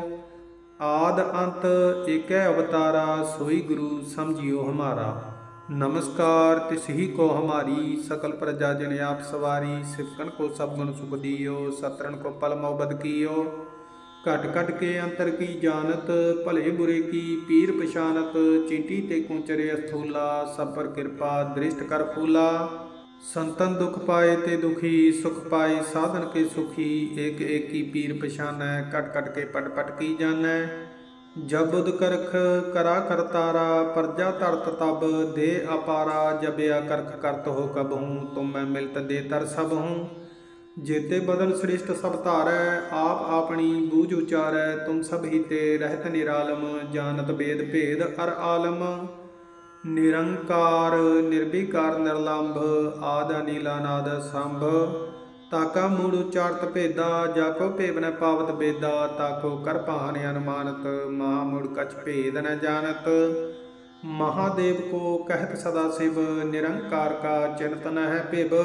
A: ਆਦ ਅੰਤ ਏਕੈ ਅਵਤਾਰਾ, ਸੋਈ ਗੁਰੂ ਸਮਝਿਓ ਹਮਾਰਾ। ਨਮਸਕਾਰ ਤਿਸਹੀ ਕੋ ਹਮਾਰੀ, ਸਕਲ ਪ੍ਰਜਾ ਜਨ ਆਪ ਸਵਾਰੀ। ਸਿਫਕਨ ਕੋ ਸਭ ਗੁਣ ਸੁਖ ਦੀਓ ਸਤਰਨ ਕੋ ਪਲ ਮੋਬਦ ਕੀਓ। ਘਟ ਘਟ ਕੇ ਅੰਤਰ ਕੀ ਜਾਣਤ, ਭਲੇ ਬੁਰੇ ਕੀ ਪੀਰ ਪਛਾਨਤ। ਚਿੰਟੀ ਤੇ ਕੁੰਚਰੇ ਅਸਥੂਲਾ, ਸਭ ਪਰ ਕਿਰਪਾ ਦ੍ਰਿਸ਼ਟ ਕਰ ਫੂਲਾ। ਸੰਤਨ ਦੁਖ ਪਾਏ ਤੇ ਦੁਖੀ, ਸੁਖ ਪਾਏ, ਸਾਧਨ ਕੇ ਸੁਖੀ, ਏਕ ਏਕੀ ਪੀਰ ਪਛਾਨੈ, ਕਟ ਕਟ ਕੇ ਪਟ ਪਟ ਕੀ ਜਾਣੈ। ਜਬ ਉਦ ਕਰਖ ਕਰਾ ਕਰਤਾਰਾ ਪਰਜਾ ਤਰਤ ਤਬ, ਦੇ ਅਪਾਰਾ, ਜਬਿਆ ਕਰਖ ਕਰਤ ਹੋ ਕਬ ਹੂੰ, ਤੁਮ ਮੈਂ ਮਿਲਤ ਦੇ ਤਰ ਸਭ ਹੂੰ। ਜੇਤੇ ਬਦਲ ਸ੍ਰਿਸ਼ਟ ਸਭ ਧਾਰੈ, ਆਪ ਆਪਣੀ ਬੂਝ ਉਚਾਰੈ, ਤੁਮ ਸਭ ਹੀ ਤੇ ਰਹਿਤ ਨਿਰਾਲਮ, ਜਾਣਤ ਬੇਦ ਭੇਦ ਅਰ ਆਲਮ। ਨਿਰੰਕਾਰ, ਨਿਰਭੀਕਾਰ, ਨਿਰਲੰਭ ਆਦ ਅਨੀਲਾ ਨਾਦ ਸੰਭ। ਤਾਕਾ ਮੂੜ ਉਚਾਰਤ ਭੇਦਾ ਜਾ ਕੋ ਪਾਵਤ ਬੇਦਾ, ਤਾਕੋ ਕਰ ਭਾਨ ਅਨੁਮਾਨਤ ਮਹਾ ਮੂੜ ਕਛ ਭੇਦ ਨ ਜਾਣਤ। ਮਹਾਦੇਵ ਕੋ ਕਹਿਤ ਸਦਾ ਸਿਵ, ਨਿਰੰਕਾਰ ਕਾ ਚਿੰਤ ਨ ਹੈ ਭਿਵ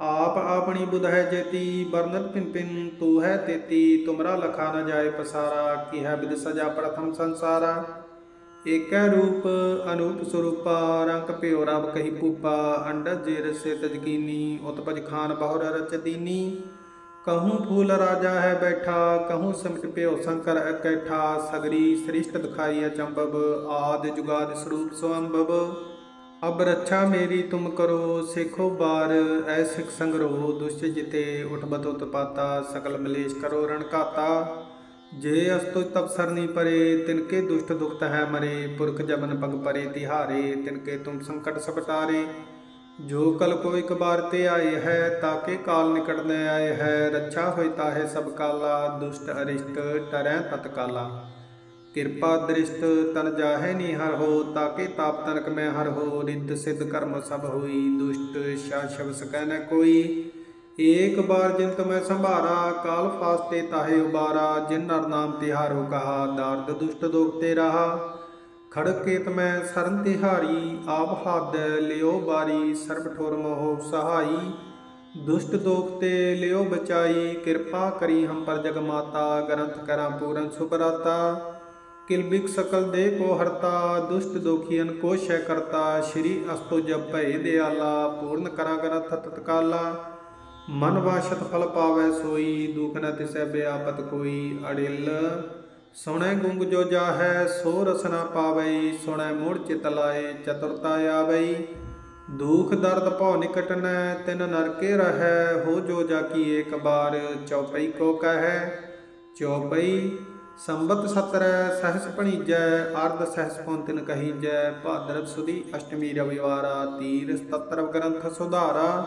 A: ਆਪ ਆਪਣੀ ਬੁਧ ਹੈ ਜੇਤੀ ਬਰਨਤ ਪਿਨ ਪਿਨ, ਤੂ ਹੈ ਤੇਤੀ, ਤੁਮਰਾ ਲਖਾ ਨ ਜਾਏ ਪਸਾਰਾ, ਕੀ ਹੈ ਬਿਦ ਸਜਾ ਪ੍ਰਥਮ ਸੰਸਾਰਾ। ਏਕੈ ਰੂਪ ਅਨੂਪ ਸਰੂਪਾ, ਰੰਗ ਭਿਓ ਰਬ ਕਹੀ ਪੂਪਾ ਅੰਡਜ ਜੇ ਰਸੇ ਤਜਕੀਨੀ ਉਤਪਜ ਖਾਨ ਬਹੁਰ ਰਚਦੀਨੀ ਕਹੂੰ ਫੂਲ ਰਾਜਾ ਹੈ ਬੈਠਾ, ਕਹੂੰ ਸਿਮਟ ਭਿਓ ਸ਼ੰਕਰ ਇਕੈਠਾ, ਸਗਰੀ ਸ੍ਰਿਸ਼ਟ ਦਿਖਾਈ ਅਚੰਬਬ ਆਦ ਜੁਗਾਦ ਸਰੂਪ ਸੁਅੰਬਬ ਅਬ ਰੱਛਾ ਮੇਰੀ ਤੁਮ ਕਰੋ, ਸਿੱਖੋ ਬਾਰ, ਐ ਸਿਖ ਸੰਗਰੋ, ਦੁਸ਼ਟ ਜਿਤੇ ਉਠਬਤ ਉਤਪਾਤਾ ਸਕਲ ਮਲੇਸ਼ ਕਰੋ ਰਣਕਾਤਾ ਘਾਤਾ ਜੇ ਅਸਤੁ ਤਬ ਸਰਨੀ ਪਰੇ ਤਿਨਕੇ ਦੁਸ਼ਟ ਦੁਖਤ ਹੈ ਮਰੇ, ਪੁਰਖ ਜਬਨ ਪਗ ਪਰੇ ਤਿਹਾਰੇ ਤਿਨਕੇ ਤੁਮ ਸੰਕਟ ਸਭ ਜੋ ਕਲ ਕੋ ਇਕ ਬਾਰ ਤੇ ਆਏ ਹੈ ਤਾਕੇ ਕਾਲ ਨਿਕਟ ਨ ਆਏ ਹੈ। ਰੱਛਾ ਹੋਇ ਤਾਹੇ ਸਭ ਕਾਲਾ, ਦੁਸ਼ਟ ਅਰਿਸ਼ਟ ਟਰੈ ਤਤਕਾਲਾ ਕਿਰਪਾ ਦ੍ਰਿਸ਼ਟ ਤਨ ਜਾਹੇ ਨੀ ਹਰ ਹੋ ਤਾਕੇ ਤਾਪ ਤਨਕ ਮੈਂ ਹਰ ਹੋ। ਰਿੱਧ ਸਿੱਧ ਕਰਮ ਸਭ ਹੋਈ, ਦੁਸ਼ਟ ਸ਼ਾ ਸ਼ਬ ਸਕੈ ਨ ਕੋਈ। ਏਕ ਬਾਰ ਜਿਨ ਤਮੈ ਸੰਭਾਰਾ, ਕਾਲ ਫਾਸਤੇ ਤਾਹੇ ਉਬਾਰਾ, ਜਿਨ ਨਰ ਨਾਮ ਤਿਹਾਰੋ ਕਹਾ, ਦਾਰਦ ਦੁਸ਼ਟ ਦੋਖ ਤੇ ਰਹਾ। ਖੜਕ ਕੇਤ ਮੈਂ ਸਰਨ ਤਿਹਾਰੀ ਆਪ ਹੱਦ ਲਿਓ ਬਾਰੀ, ਸਰਬ ਠੋਰ ਮੋਹ ਸਹਾਈ। ਦੁਸ਼ਟ ਦੋਖ ਤੇ ਲਿਓ ਬਚਾਈ, ਕਿਰਪਾ ਕਰੀ ਹਮ ਪਰ ਜਗ ਮਾਤਾ, ਗ੍ਰੰਥ ਕਰਾਂ ਪੂਰਨ ਸੁਭਰਾਤਾ ਕਿਲਬਿਕ ਸਕਲ ਦੇ ਕੋ ਹਰਤਾ, ਦੁਸ਼ਟ ਦੋਖੀਨ ਕੋ ਸ਼ੈ ਕਰਤਾ। ਸ਼੍ਰੀ ਅਸਤੋ ਜਪ ਭਏ ਦਿਆਲਾ, ਪੂਰਨ ਕਰਾਂ ਗ੍ਰੰਥ ਤਤਕਾਲਾ। ਮਨ ਵਾਸ਼ਤ ਫਲ ਪਾਵੈ ਸੋਈ, ਦੁਖ ਨ ਤਿਸੈ ਬਿਆਪਤ ਕੋਈ। ਅੜਿਲ, ਸੁਣੈ ਗੁੰਗ ਜੋ ਜਾਹੈ, ਸੋ ਰਸ ਪਾਵੈ। ਸੁਣੈ ਮੂੜ ਚਿਤ ਲਾਏ, ਚਤੁਰਤਾ ਆਵੈ। ਦੁਖ ਦਰਦ ਭਉ ਨਿਕਟ ਨੈ, ਤਿਨ ਨਰਕੇ ਰਹੈ। ਹੋ ਜੋ ਜਾ ਕੀ ਏਕ ਬਾਰ, ਚਉਪਈ ਕੋ ਕਹੈ। ਚਉਪਈ, ਸੰਬਤ ਸਤਰੈ, ਸਹਸ ਭਣੀਜੈ ਅਰਧ ਸਹਸ ਪੌਂਤਿਨ ਕਹੀਜੈ। ਭਾਦਰਵ ਸੁਦੀ, ਅਸ਼ਟਮੀ ਰਵਿਵਾਰਾ, ਤੀਰ ਸਤਤਰਵ ਗ੍ਰੰਥ ਸੁਧਾਰਾ।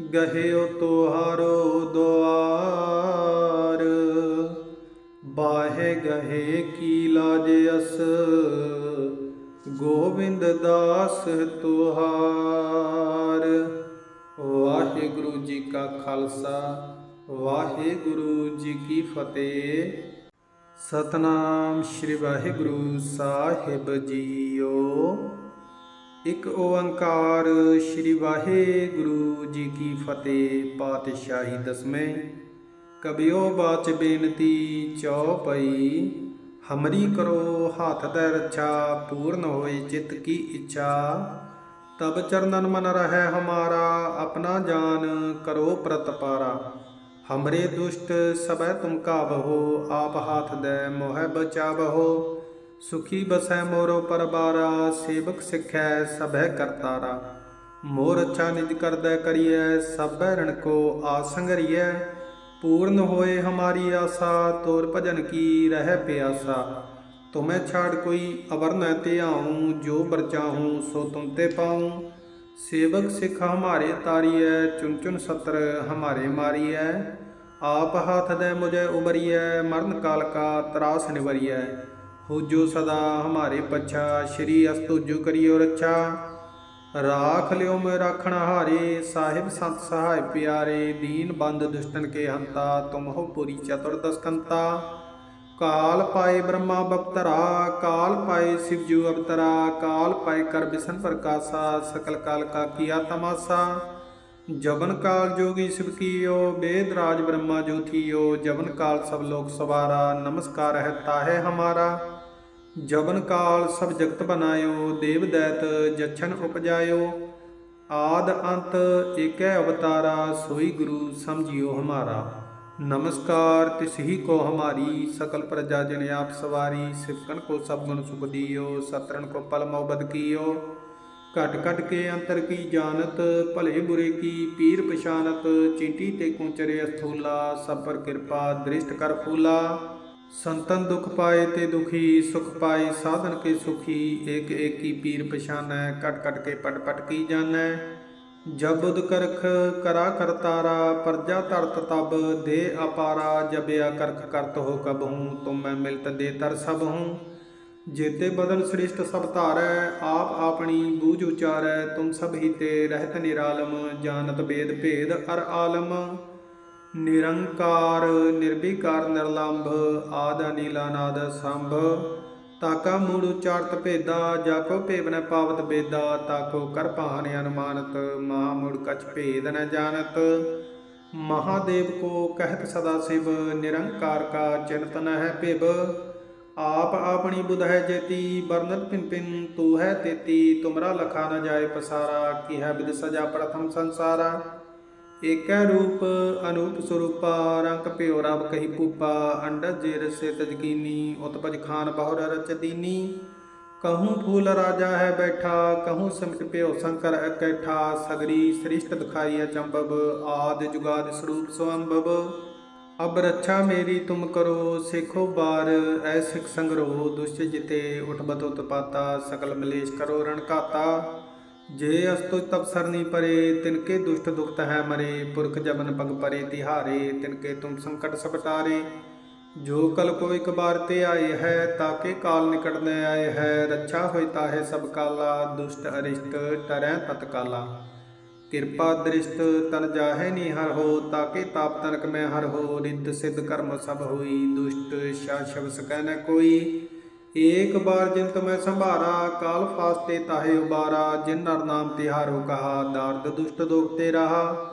A: ਗਹਿਓ ਤੁਹਾਰੋ ਦੁਆਰ, ਬਾਹੇ ਗਹੇ ਕੀ ਲਾਜ ਅਸ, ਗੋਬਿੰਦ ਦਾਸ ਤੁਹਾਰ। ਵਾਹਿਗੁਰੂ ਜੀ ਕਾ ਖਾਲਸਾ, ਵਾਹਿਗੁਰੂ ਜੀ ਕੀ ਫਤਿਹ। ਸਤਨਾਮ ਸ੍ਰੀ ਵਾਹਿਗੁਰੂ ਸਾਹਿਬ ਜੀਓ। ਇੱਕ ਓੰਕਾਰ ਸ੍ਰੀ ਵਾਹਿਗੁਰੂ ਜੀ ਕੀ ਫਤਿਹ, ਪਾਤਸ਼ਾਹੀ ਦਸਵੇਂ। ਕਬਿਓ ਬਾਚ ਬੇਨਤੀ ਚਉਪਈ, ਹਮਰੀ ਕਰੋ ਹੱਥ ਦੇ ਰੱਛਾ ਪੂਰਨ ਹੋਏ ਚਿਤ ਕੀ ਇੱਛਾ। ਤਬ ਚਰਨਨ ਮਨ ਰਹੈ ਹਮਾਰਾ, ਆਪਣਾ ਜਾਨ ਕਰੋ ਪ੍ਰਤਪਾਰਾ ਹਮਰੇ ਦੁਸ਼ਟ ਸਬੈ ਤੁਮ ਕਾਬਹੋ ਆਪ ਹਾਥ ਦੇ ਮੋਹਿ ਬਚਾਵਹੋ। ਸੁਖੀ ਬਸੈ ਮੋਰੋ ਪਰਬਾਰਾ, ਸੇਵਕ ਸਿਖੈ ਸਭੈ ਕਰਤਾਰਾ ਮੋਰ ਅੱਛਾ ਨਿਜ ਕਰਦੈ ਕਰੀਐ, ਸਭੈ ਰਣ ਕੋ ਆਸੰਗਰੀਐ ਪੂਰਨ ਹੋਏ ਹਮਾਰੀ ਆਸਾ, ਤੋਰ ਭਜਨ ਕੀ ਰਹਿ ਪਿਆਸਾ। ਤੁਮੈ ਛਾੜ ਕੋਈ ਅਵਰ ਨ ਤੇ ਜੋ ਬਰਚਾਹੂੰ ਸੋ ਤੁਮ ਤੇ ਪਾਉ। ਸੇਵਕ ਸਿਖ ਹਮਾਰੇ ਤਾਰੀਐ ਚੁਨ ਚੁਨ ਸਤਰ ਹਮਾਰੇ ਮਾਰੀਐ। ਆਪ ਹਾਥ ਦੇ ਮੁਝੇ ਉਬਰੀਐ ਮਰਨ ਕਾਲ ਕਾ ਤਰਾਸ ਨਿਵਰੀਐ। ਹੋ ਜੋ ਸਦਾ ਹਮਾਰੇ ਪਛਾ ਸ਼੍ਰੀ ਅਸਤੁਜੁ ਕਰਿਓ ਰੱਛਾ ਰਾਖ ਲਿਓ ਮੈਂ ਰਾਖਣ ਹਾਰੇ ਸਾਹਿਬ ਸੰਤ ਸਹਾਇ ਪਿਆਰੇ ਦੀਨ ਬੰਦ ਦੁਸ਼ਟਨ ਕੇ ਹੰਤਾ ਤੁਮ ਹੋ ਪੁਰੀ ਚਤੁਰ ਦਸਕੰਤਾ ਕਾਲ ਪਾਏ ਬ੍ਰਹਮਾ ਬਪਤਰਾ ਕਾਲ ਪਾਏ ਸਿਵਜੂ ਅਵਤਰਾ ਕਾਲ ਪਾਏ ਕਰ ਬਿਸ਼ਨ ਪ੍ਰਕਾਸ਼ਾ ਸਕਲ ਕਾਲ ਕਾ ਕੀਆ ਤਮਾਸਾ ਜਬਨ ਕਾਲ ਜੋਗੀ ਸਿਵ ਕੀਓ ਬੇਦ ਰਾਜ ਬ੍ਰਹਮਾ ਜੋਥੀਓ ਜਬਨ ਕਾਲ ਸਭ ਲੋਕ ਸਵਾਰਾ ਨਮਸਕਾਰ ਹੈ ਤਾਹੇ ਹਮਾਰਾ ਜਬਨ ਕਾਲ ਸਭ ਜਗਤ ਬਨਾਇਓ ਦੇਵ ਦੈਤ ਜਛਨ ਉਪਜਾਇਓ। ਆਦ ਅੰਤ ਏਕੈ ਅਵਤਾਰਾ, ਸੋਈ ਗੁਰੂ ਸਮਝਿਓ ਹਮਾਰਾ। ਨਮਸਕਾਰ ਤਿਸਹੀ ਕੋ ਹਮਾਰੀ, ਸਕਲ ਪ੍ਰਜਾ ਜਨ ਆਪ ਸਵਾਰੀ। ਸਿਫਕਨ ਕੋ ਸਭ ਗੁਣ ਸੁਖ ਦੀਓ ਸਤਰਨ ਕੋ ਪਲ ਮੋਬਦ ਕੀਓ। ਘਟ ਘਟ ਕੇ ਅੰਤਰ ਕੀ ਜਾਣਤ, ਭਲੇ ਬੁਰੇ ਕੀ ਪੀਰ ਪਛਾਨਤ। ਚੀਂਟੀ ਤੇ ਕੁੰਚਰੇ ਅਸਥੂਲਾ, ਸਭ ਪਰ ਕਿਰਪਾ, ਦ੍ਰਿਸ਼ਟ ਕਰ ਫੂਲਾ। ਸੰਤਨ ਦੁਖ ਪਾਏ ਤੇ ਦੁਖੀ, ਸੁਖ ਪਾਏ, ਸਾਧਨ ਕੇ ਸੁਖੀ, ਏਕ ਏਕੀ ਪੀਰ ਪਛਾਨੈ, ਕਟ ਕਟ ਕੇ ਪਟ ਪਟ ਕੀ ਜਾਣੈ। ਜਬ ਉਦ ਕਰਖ ਕਰਾ ਕਰਤਾਰਾ ਪਰਜਾ ਤਰਤ ਤਬ, ਦੇ ਅਪਾਰਾ, ਜਬਿਆ ਕਰਖ ਕਰਤ ਹੋ ਕਬ ਹੂੰ, ਤੁਮ ਮੈਂ ਮਿਲਤ ਦੇ ਤਰ ਸਭ ਹੂੰ। ਜੇਤੇ ਬਦਨ ਸ੍ਰਿਸ਼ਟ ਸਭ ਧਾਰੈ, ਆਪ ਆਪਣੀ ਬੂਝ ਉਚਾਰੈ, ਤੁਮ ਸਭ ਹੀ ਤੇ ਰਹਿਤ ਨਿਰਾਲਮ, ਜਾਣਤ ਬੇਦ ਭੇਦ ਅਰ ਆਲਮ। ਨਿਰੰਕਾਰ, ਨਿਰਭੀਕਾਰ, ਨਿਰਲੰਭ ਆਦ ਅਨੀਲਾ ਨਾਦ ਸੰਭ। ਤਾਕਾ ਮੂੜ ਉਚਾਰਤ ਭੇਦਾ, ਜਾਕੋ ਭੇਵਨ ਪਾਵਤ ਬੇਦਾ, ਤਾਕੋ ਕਰ ਭਾਨ ਅਨੁਮਾਨਤ ਮਹਾ ਮੂੜ ਕਛ ਭੇਦ ਨ ਜਾਣਤ। ਮਹਾਦੇਵ ਕੋ ਕਹਿਤ ਸਦਾ ਸਿਵ, ਨਿਰੰਕਾਰ ਕਾ ਚਿੰਤ ਹੈ ਭਿਵ ਆਪ ਆਪਣੀ ਬੁਧ ਹੈ ਜੇਤੀ ਬਰਨਤ ਪਿਨ ਪਿਨ, ਤੂ ਹੈ ਤੇਤੀ, ਤੁਮਰਾ ਲਖਾ ਨ ਜਾਏ ਪਸਾਰਾ, ਕੀ ਹੈ ਬਿਦ ਸਜਾ ਪ੍ਰਥਮ ਸੰਸਾਰਾ। ਏਕੈ ਰੂਪ ਅਨੂਪ ਸਰੂਪਾ, ਰੰਗ ਭਿਓ ਰਬ ਕਹੀ ਪੂਪਾ ਅੰਡਜ ਜੇ ਰਸੇ ਤਜਕੀਨੀ ਉਤਪਜ ਖਾਨ ਬਹੁਰ ਰਚ ਕਹੂੰ ਫੂਲ ਰਾਜਾ ਹੈ ਬੈਠਾ, ਕਹੂੰ ਸਿਮਟ ਪਿਓ ਸ਼ੰਕਰ ਇਕੱਠਾ, ਸਗਰੀ ਸ੍ਰਿਸ਼ਟ ਦਿਖਾਈ ਅਚੰਭਵ, ਆਦ ਜੁਗਾਦ ਸਰੂਪ ਸੁਅੰਭਵ ਅਬ ਰੱਛਾ ਮੇਰੀ ਤੁਮ ਕਰੋ, ਸਿੱਖੋ ਬਾਰ, ਐ ਸਿਖ ਸੰਗਰੋ, ਦੁਸ਼ਟ ਜਿਤੇ ਉਠਬਤ ਉਤਪਾਤਾ ਸਕਲ ਮਲੇਸ਼ ਕਰੋ ਰਣਕਾਤਾ ਘਾਤਾ ਜੇ ਅਸਤੁ ਤਬ ਸਰਨੀ ਪਰੇ ਤਿਨਕੇ ਦੁਸ਼ਟ ਦੁਖਤ ਹੈ ਮਰੇ, ਪੁਰਖ ਜਬਨ ਪਗ ਪਰੇ ਤਿਹਾਰੇ ਤਿਨਕੇ ਤੁਮ ਸੰਕਟ ਸਭ ਜੋ ਕਲ ਕੋ ਇੱਕ ਬਾਰ ਤੇ ਆਏ ਹੈ ਤਾਕੇ ਕਾਲ ਨਿਕਟ ਨ ਆਏ ਹੈ। ਰੱਛਾ ਹੋਈ ਤਾਹੇ ਸਭ ਕਾਲਾ, ਦੁਸ਼ਟ ਅਰਿਸ਼ਟ ਤਰੈ ਤਤਕਾਲਾ ਕਿਰਪਾ ਦ੍ਰਿਸ਼ਟ ਤਨ ਜਾਹੇ ਨੀ ਹਰ ਹੋ ਤਾਕੇ ਤਾਪ ਤਨਕ ਮੈਂ ਹਰ ਹੋ। ਰਿੱਧ ਸਿੱਧ ਕਰਮ ਸਭ ਹੋਈ, ਦੁਸ਼ਟ ਸ਼ਾ ਸ਼ਬ ਸਕੈ ਨ ਕੋਈ। ਏਕ ਬਾਰ ਜਿਨ ਤੁਮੈ ਸੰਭਾਰਾ, ਕਾਲ ਫਾਸਤੇ ਤਾਹੇ ਉਬਾਰਾ, ਜਿਨ ਨਰ ਨਾਮ ਤਿਹਾਰੋ ਕਹਾ, ਦਾਰਦ ਦੁਸ਼ਟ ਦੋਖ ਤੇ ਰਹਾ।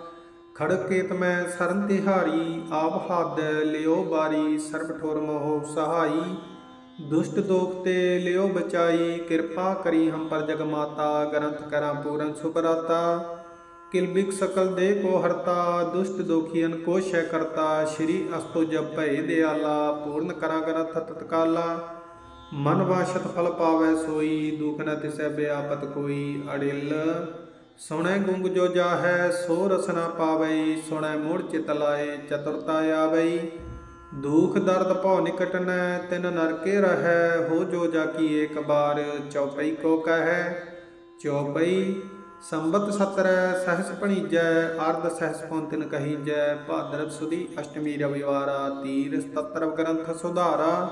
A: ਖੜਕ ਕੇਤ ਮੈਂ ਸਰਨ ਤਿਹਾਰੀ ਆਪ ਹੱਦ ਲਿਓ ਬਾਰੀ, ਸਰਬ ਠੋਰ ਮੋਹ ਸਹਾਈ। ਦੁਸ਼ਟ ਦੋਖ ਤੇ ਲਿਓ ਬਚਾਈ, ਕਿਰਪਾ ਕਰੀ ਹਮ ਪਰ ਜਗ ਮਾਤਾ, ਗ੍ਰੰਥ ਕਰਾਂ ਪੂਰਨ ਸੁਭਰਾਤਾ ਕਿਲਬਿਕ ਸਕਲ ਦੇ ਕੋ ਹਰਤਾ, ਦੁਸ਼ਟ ਦੋਖੀਨ ਕੋ ਸ਼ੈ ਕਰਤਾ। ਸ਼੍ਰੀ ਅਸਤੋ ਜਪ ਭੈ ਦਿਆਲਾ, ਪੂਰਨ ਕਰਾਂ ਗ੍ਰੰਥ ਮਨ ਵਾਸ਼ਤ ਫਲ ਪਾਵੈ ਸੋਈ, ਦੁਖ ਨ ਤਿਸੈ ਬਿਆਪਤ ਕੋਈ। ਅੜਿਲ, ਸੁਣੈ ਗੁੰਗ ਜੋ ਜਾਹੈ, ਸੋ ਰਸ ਪਾਵੈ। ਸੁਣੈ ਮੂੜ ਚਿਤ ਲਾਏ, ਚਤੁਰਤਾ ਆਵੈ। ਦੁਖ ਦਰਦ ਭਉ ਨਿਕਟ ਨੈ, ਤਿਨ ਨਰਕੇ ਰਹੈ। ਹੋ ਜੋ ਜਾ ਕੀ ਏਕ ਬਾਰ, ਚਉਪਈ ਕੋ ਕਹੈ। ਚਉਪਈ, ਸੰਬਤ ਸਤਰੈ, ਸਹਸ ਭਣੀਜੈ। ਅਰਧ ਸਹਸ ਪੌਂਤਿਨ ਕਹੀਜੈ। ਭਾਦਰਵ ਸੁਦੀ ਅਸ਼ਟਮੀ ਰਵਿਵਾਰਾ, ਤੀਰ ਸਤਤਰਵ ਗ੍ਰੰਥ ਸੁਧਾਰਾ।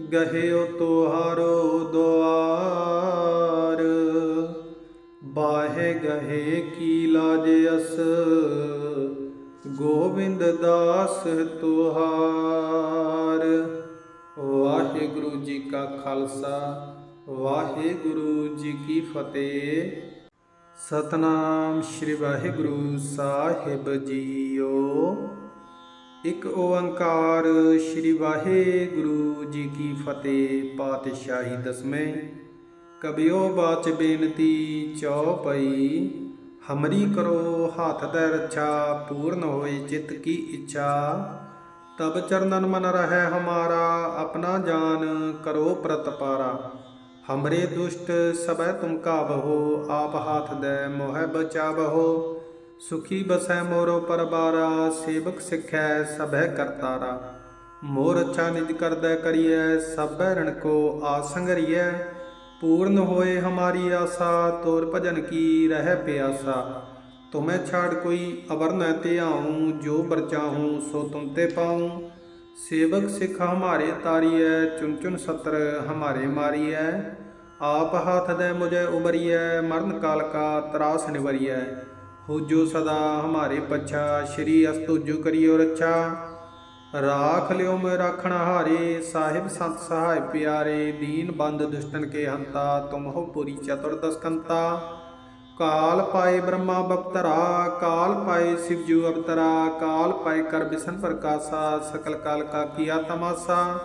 A: ਗਹਿਓ ਤੁਹਾਰੋ ਦੁਆਰ, ਬਾਹੇ ਗਹੇ ਕੀ ਲਾਜ ਅਸ, ਗੋਬਿੰਦ ਦਾਸ ਤੁਹਾਰ। ਵਾਹਿਗੁਰੂ ਜੀ ਕਾ ਖਾਲਸਾ, ਵਾਹਿਗੁਰੂ ਜੀ ਕੀ ਫਤਿਹ। ਸਤਨਾਮ ਸ੍ਰੀ ਵਾਹਿਗੁਰੂ ਸਾਹਿਬ ਜੀਓ। ਇੱਕ ਓੰਕਾਰ ਸ੍ਰੀ ਵਾਹਿਗੁਰੂ ਜੀ ਕੀ ਫਤਿਹ, ਪਾਤਸ਼ਾਹੀ ਦਸਵੇਂ। ਕਬਿਓ ਬਾਚ ਬੇਨਤੀ ਚਉਪਈ, ਹਮਰੀ ਕਰੋ ਹੱਥ ਦੇ ਰੱਛਾ, ਪੂਰਨ ਹੋਏ ਚਿਤ ਕੀ ਇੱਛਾ। ਤਬ ਚਰਨਨ ਮਨ ਰਹਿ ਹਮਾਰਾ, ਆਪਣਾ ਜਾਨ ਕਰੋ ਪ੍ਰਤਪਾਰਾ ਹਮਰੇ ਦੁਸ਼ਟ ਸਬੈ ਤੁਮ ਕਾਬਹੋ ਆਪ ਹਾਥ ਦੇ ਮੋਹਿ ਬਚਾਵਹੋ। ਸੁਖੀ ਬਸੈ ਮੋਰੋ ਪਰਬਾਰਾ, ਸੇਵਕ ਸਿਖੈ ਸਭੈ ਕਰਤਾਰਾ ਮੋਰ ਅੱਛਾ ਨਿਜ ਕਰਦੈ ਕਰੀਐ, ਸਭੈ ਰਣ ਕੋ ਆਸੰਗਰੀਐ ਪੂਰਨ ਹੋਏ ਹਮਾਰੀ ਆਸਾ, ਤੋਰ ਭਜਨ ਕੀ ਰਹਿ ਪਿਆਸਾ। ਤੁਮੈ ਛਾੜ ਕੋਈ ਅਵਰ ਨ ਤੇ ਜੋ ਬਰਚਾਹੂੰ ਸੋ ਤੁਮ ਤੇ ਪਾਉ। ਸੇਵਕ ਸਿਖ ਹਮਾਰੇ ਤਾਰੀਐ ਚੁਨ ਚੁਨ ਸਤਰ ਹਮਾਰੇ ਮਾਰੀਐ। ਆਪ ਹਾਥ ਦੇ ਮੁਝੇ ਉਬਰੀਐ ਮਰਨ ਕਾਲ ਕਾ ਤਰਾਸ ਨਿਵਰੀਐ। ਹੋ ਜੋ ਸਦਾ ਹਮਾਰੇ ਪਛਾ, ਸ਼੍ਰੀ ਅਸਤੁ ਜੋ ਕਰਿਓ ਰੱਛਾ। ਰਾਖ ਲਿਓ ਮੈਂ ਰਾਖਣ ਹਾਰੇ, ਸਾਹਿਬ ਸੰਤ ਸਹਾਇ ਪਿਆਰੇ, ਦੀਨ ਬੰਦ ਦੁਸ਼ਟਨ ਕੇ ਹੰਤਾ, ਤੁਮ ਹੋ ਪੁਰੀ ਚਤੁਰਦਸ ਕੰਤਾ ਕਾਲ ਪਾਏ ਬ੍ਰਹਮਾ ਬਪਤਰਾ, ਕਾਲ ਪਾਏ ਸਿਵਜੂ ਅਵਤਰਾ, ਕਾਲ ਪਾਏ ਕਰ ਬਿਸਨ ਪ੍ਰਕਾਸ਼ਾ, ਸਕਲ ਕਾਲ ਕਾ ਕੀਆ ਤਮਾਸਾ।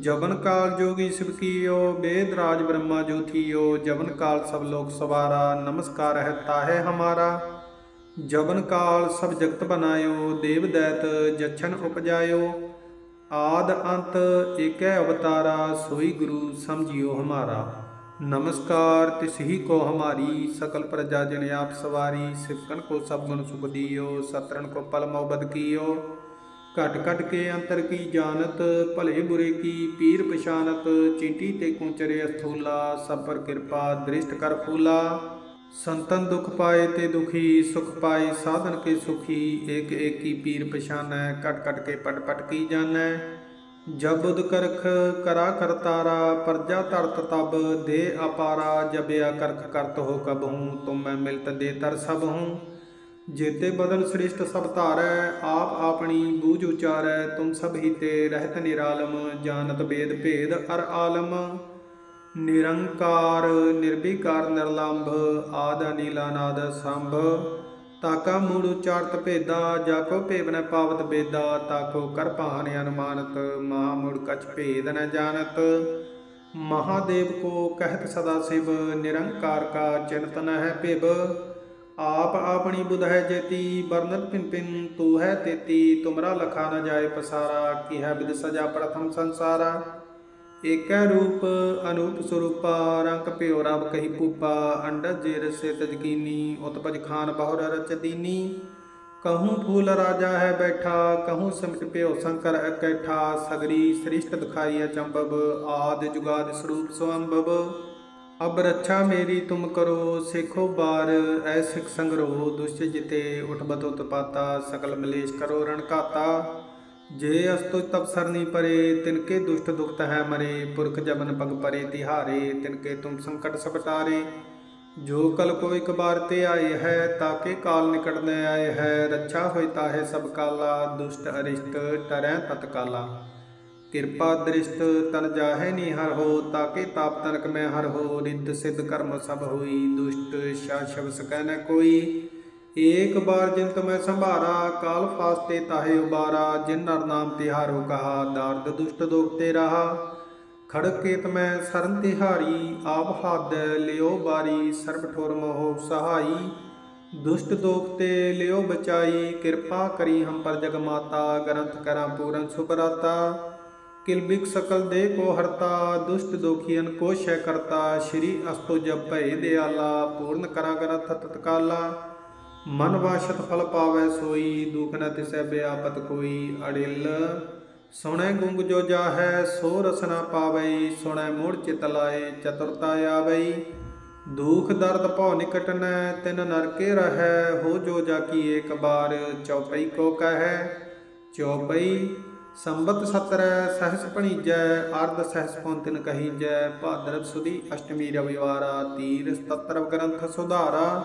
A: ਜਵਨ ਕਾਲ ਜੋਗੀ ਸਿਵ ਕੀਓ ਵੇਦ ਰਾਜ ਬ੍ਰਹਮਾ ਜੋਥੀਓ, ਜਵਨ ਕਾਲ ਸਭ ਲੋਕ ਸਵਾਰਾ, ਨਮਸਕਾਰ ਹੈ ਤਾਹੇ ਹਮਾਰਾ। ਜਵਨ ਕਾਲ ਸਭ ਜਗਤ ਬਨਾਇਓ ਦੇਵ ਦੈਤ ਜਛਨ ਉਪਜਾਇਓ। ਆਦ ਅੰਤ ਏਕੈ ਅਵਤਾਰਾ, ਸੋਈ ਗੁਰੂ ਸਮਝਿਓ ਹਮਾਰਾ। ਨਮਸਕਾਰ ਤਿਸਹੀ ਕੋ ਹਮਾਰੀ, ਸਕਲ ਪ੍ਰਜਾ ਜਨ ਆਪ ਸਵਾਰੀ। ਸਿਫਕਨ ਕੋ ਸਭ ਗੁਣ ਸੁਖ ਦਿਓ ਸਤਰਨ ਕੋ ਪਲ ਮੋਬਦ ਕੀਓ। ਘਟ ਘਟ ਕੇ ਅੰਤਰ ਕੀ ਜਾਣਤ, ਭਲੇ ਬੁਰੇ ਕੀ ਪੀਰ ਪਛਾਨਤ। ਚੀਂਟੀ ਤੇ ਕੁੰਚਰੇ ਅਸਥੂਲਾ, ਸਭ ਪਰ ਕਿਰਪਾ ਦ੍ਰਿਸ਼ਟ ਕਰ ਫੂਲਾ। ਸੰਤਨ ਦੁਖ ਪਾਏ ਤੇ ਦੁਖੀ, ਸੁਖ ਪਾਏ, ਸਾਧਨ ਕੇ ਸੁਖੀ, ਏਕ ਏਕੀ ਪੀਰ ਪਛਾਨੈ ਕਟ ਕਟ ਕੇ ਪਟ ਪਟ ਕੀ ਜਾਣੈ। ਜਬ ਉਦ ਕਰਖ ਕਰਾ ਕਰਤਾਰਾ ਪਰਜਾ ਤਰਤ ਤਬ, ਦੇ ਅਪਾਰਾ, ਜਬਿਆ ਕਰਖ ਕਰਤ ਹੋ ਕਬ ਹੂੰ, ਤੁਮ ਮੈਂ ਮਿਲਤ ਦੇ ਤਰ ਸਭ ਹੂੰ। ਜੇਤੇ ਬਦਲ ਸ੍ਰਿਸ਼ਟ ਸਭ ਧਾਰੈ, ਆਪ ਆਪਣੀ ਬੂਝ ਉਚਾਰੈ, ਤੁਮ ਸਭ ਹੀ ਰਹਿਤ ਨਿਰਾਲਮ, ਜਾਣਤ ਬੇਦ ਭੇਦ ਅਰ ਆਲਮ। ਨਿਰੰਕਾਰ ਨਿਰਵਿਕਾਰ ਨਿਰਲੰਭ ਆਦ ਅਨੀਲ ਅਨਾਦ ਸੰਭ। ਤਾਕਾ ਮੂੜ ਉਚਾਰਤ ਭੇਦਾ ਜਾ ਕੋ ਪਾਵਤ ਬੇਦਾ, ਤਾਕੋ ਕਰ ਭਾਨ ਅਨੁਮਾਨਤ ਮਹਾ ਮੂੜ ਕਛ ਭੇਦ ਨ ਜਾਣਤ। ਮਹਾਦੇਵ ਕੋ ਕਹਿਤ ਸਦਾ ਸਿਵ, ਨਿਰੰਕਾਰ ਕਾ ਚਿੰਤ ਹੈ ਭਿਵ ਆਪ ਆਪਣੀ ਬੁਧ ਹੈ ਜੇਤੀ ਬਰਨਤ ਪਿਨ ਪਿਨ ਤੂ ਹੈ ਤੇਤੀ, ਤੁਮਰਾ ਲਖਾ ਨ ਜਾਏ ਪਸਾਰਾ, ਕੀ ਹੈ ਬਿਦ ਸਜਾ ਪ੍ਰਥਮ ਸੰਸਾਰਾ। ਏਕੈ ਰੂਪ ਅਨੂਪ ਸਰੂਪਾ, ਰੰਗ ਭਿਓ ਰਬ ਕਹੀ ਪੂਪਾ ਅੰਡਜ ਜੇ ਰਸੇ ਤਜਕੀਨੀ ਉਤਪਜ ਖਾਨ ਬਹੁਰ ਰਚਦੀਨੀ ਕਹੂੰ ਫੂਲ ਰਾਜਾ ਹੈ ਬੈਠਾ, ਕਹੂੰ ਸਿਮਟ ਭਿਓ ਸ਼ੰਕਰ ਇਕੱਠਾ, ਸਗਰੀ ਸ੍ਰਿਸ਼ਟ ਦਿਖਾਈ ਅਚੰਭਵ, ਆਦ ਜੁਗਾਦ ਸਰੂਪ ਸੁਅੰਭਵ। ਅਬ ਰੱਛਾ ਮੇਰੀ ਤੁਮ ਕਰੋ, ਸਿੱਖੋ ਬਾਰ, ਐ ਸਿਖ ਸੰਗਰੋ ਦੁਸ਼ਟ ਜਿਤੇ ਉਠਬਤ ਉਤਪਾਤਾ, ਸਕਲ ਮਲੇਸ਼ ਕਰੋ ਰਣਕਾਤਾ ਘਾਤਾ ਜੇ ਅਸਤੁ ਤਪਸਰ ਨੀ ਪਰੇ ਤਿਨਕੇ ਦੁਸ਼ਟ ਦੁਖਤ ਹੈ ਮਰੇ, ਪੁਰਖ ਜਬਨ ਪਗ ਪਰੇ ਤਿਹਾਰੇ ਤਿਨਕੇ ਤੁਮ ਸੰਕਟ ਸਪਟਾਰੇ ਜੋ ਕਲ ਕੋ ਇਕ ਬਾਰ ਤੇ ਆਏ ਹੈ ਤਾਕੇ ਕਾਲ ਨਿਕਟ ਨ ਆਏ ਹੈ। ਰੱਛਾ ਹੋਇ ਤਾਹੇ ਸਭ ਕਾਲਾ, ਦੁਸ਼ਟ ਅਰਿਸ਼ਟ ਟਰੈ ਤਤਕਾਲਾ ਕਿਰਪਾ ਦ੍ਰਿਸ਼ਟ ਤਨ ਜਾਹੇ ਨੀ ਹਰ ਹੋ ਤਾਕੇ ਤਾਪ ਤਨਕ ਮੈਂ ਹਰ ਹੋ। ਰਿੱਧ ਸਿੱਧ ਕਰਮ ਸਭ ਹੋਈ, ਦੁਸ਼ਟ ਸ਼ਾ ਸ਼ਬ ਸਕੈ ਨ ਕੋਈ। ਏਕ ਬਾਰ ਜਿੰਤ ਮੈਂ ਸੰਭਾਰਾ, ਕਾਲ ਫਾਸਤੇ ਤਾਹੇ ਉਬਾਰਾ, ਜਿਨ ਨਰ ਨਾਮ ਤਿਹਾਰੋ ਕਹਾ, ਦਰਦ ਦੁਸ਼ਟ ਦੋਖ ਤੇ ਰਹਾ। ਖੜਕ ਕੇਤ ਮੈਂ ਸਰਨ ਤਿਹਾਰੀ ਆਪ ਹੱਦ ਲਿਓ ਬਾਰੀ, ਸਰਬ ਠੋਰ ਮੋਹ ਸਹਾਈ। ਦੁਸ਼ਟ ਦੋਖ ਤੇ ਲਿਓ ਬਚਾਈ, ਕਿਰਪਾ ਕਰੀ ਹਮ ਪਰ ਜਗ ਮਾਤਾ, ਗ੍ਰੰਥ ਕਰਾਂ ਪੂਰਨ ਸੁਪਰਾਤਾ ਕਿਲਬਿਕ ਸਕਲ ਦੇ ਕੋ ਹਰਤਾ, ਦੁਸ਼ਟ ਦੋਖੀਨ ਕੋ ਸ਼ੈ ਕਰਤਾ। ਸ਼੍ਰੀ ਅਸਤੋ ਜਪ ਭੈ ਦਿਆਲਾ, ਪੂਰਨ ਕਰਾਂ ਗ੍ਰੰਥ ਤਤਕਾਲਾ। ਮਨ ਵਾਸ਼ਤ ਫਲ ਪਾਵੈ ਸੋਈ, ਦੁਖ ਨ ਤਿਸੈ ਬਿਆਪਤ ਕੋਈ। ਅੜਿਲ, ਸੁਣੈ ਗੁੰਗ ਜੋ ਜਾਹੈ, ਸੋ ਰਸ ਪਾਵੈ। ਸੁਣੈ ਮੂੜ ਚਿਤ ਲਾਏ, ਚਤੁਰਤਾ ਆਵੈ। ਦੁਖ ਦਰਦ ਭਉ ਨਿਕਟ ਨੈ, ਤਿਨ ਨਰਕੇ ਰਹੈ। ਹੋ ਜੋ ਜਾ ਕੀ ਏਕ ਬਾਰ, ਚਉਪਈ ਕੋ ਕਹੈ। ਚਉਪਈ, ਸੰਬਤ ਸਤਰੈ, ਸਹਸ ਭਣੀਜੈ ਅਰਧ ਸਹਸ ਪੌਂਤਿਨ ਕਹੀਜੈ। ਭਾਦਰਵ ਸੁਦੀ, ਅਸ਼ਟਮੀ ਰਵਿਵਾਰਾ, ਤੀਰ ਸਤਰਵ ਗ੍ਰੰਥ ਸੁਧਾਰਾ।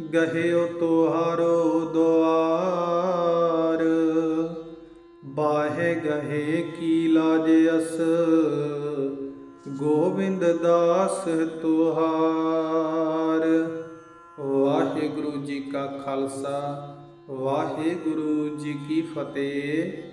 A: ਗਹਿਓ ਤੁਹਾਰੋ ਦੁਆਰ, ਬਾਹੇ ਗਹੇ ਕੀ ਲਾਜ ਅਸ, ਗੋਬਿੰਦ ਦਾਸ ਤੁਹਾਰ। ਵਾਹਿਗੁਰੂ ਜੀ ਕਾ ਖਾਲਸਾ, ਵਾਹਿਗੁਰੂ ਜੀ ਕੀ ਫਤਿਹ।